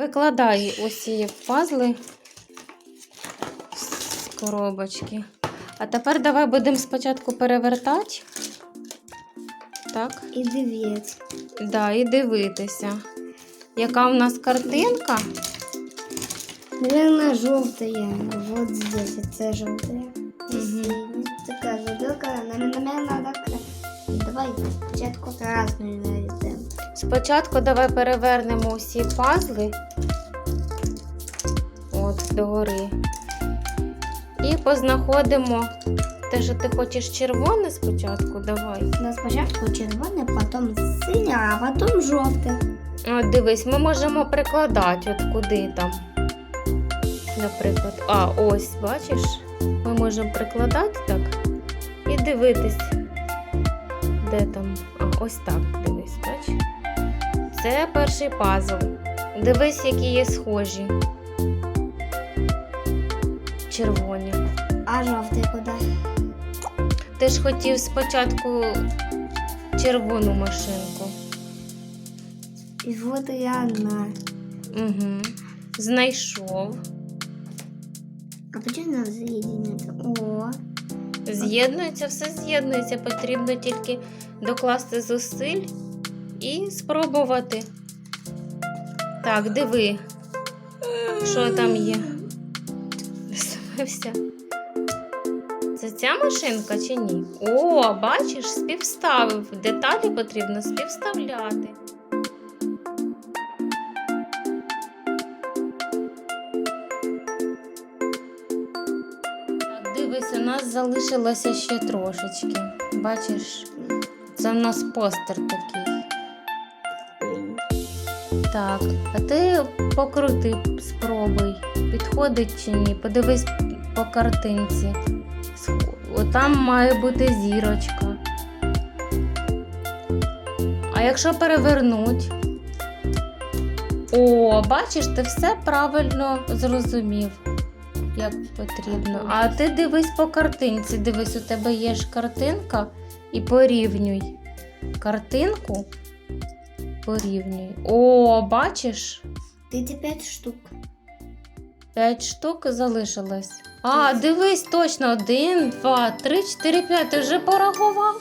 Викладай усі пазли з коробочки. А тепер давай будемо спочатку перевертати. Так, І дивіться. да, і дивитися. Яка в нас картинка? Наверное, желтая. Вот здесь это желтая. Мгм. Такая желтая. Наверное, надо... Давай спочатку красную. Спочатку давай перевернемо усі пазли. От, догори. І познаходимо те, що ти хочеш червоне спочатку, давай. Но спочатку червоне, потом синє, а потом жовте. От дивись, ми можемо прикладати, от куди там. Наприклад, а, ось, бачиш? Ми можемо прикладати так і дивитись, де там. А, ось так, дивись, бач. Це перший пазл. Дивись, які є схожі. Червоні. А жовтий куди? Ти ж хотів спочатку червону машинку. І вот і вона. Угу. Знайшов. А почему надо соединиться? О, З'єднується, все з'єднується. Потрібно тільки докласти зусиль і спробувати. Так, диви, що там є. Дивився. Це ця машинка чи ні? О, бачиш, співставив. Деталі потрібно співставляти. Так, дивись, у нас залишилося ще трошечки. Бачиш, це в нас постер такий. Так, а ти покрути, спробуй, підходить чи ні. Подивись по картинці. Отам має бути зірочка. А якщо перевернуть? О, бачиш, ти все правильно зрозумів, як потрібно. А ти дивись по картинці. Дивись, у тебе є ж картинка і порівнюй. Картинку порівнюй. О, бачиш? Эти пять штук. П'ять штук залишилось. А, дивись, точно. Один, два, три, чотири, п'ять. Ти вже порахував?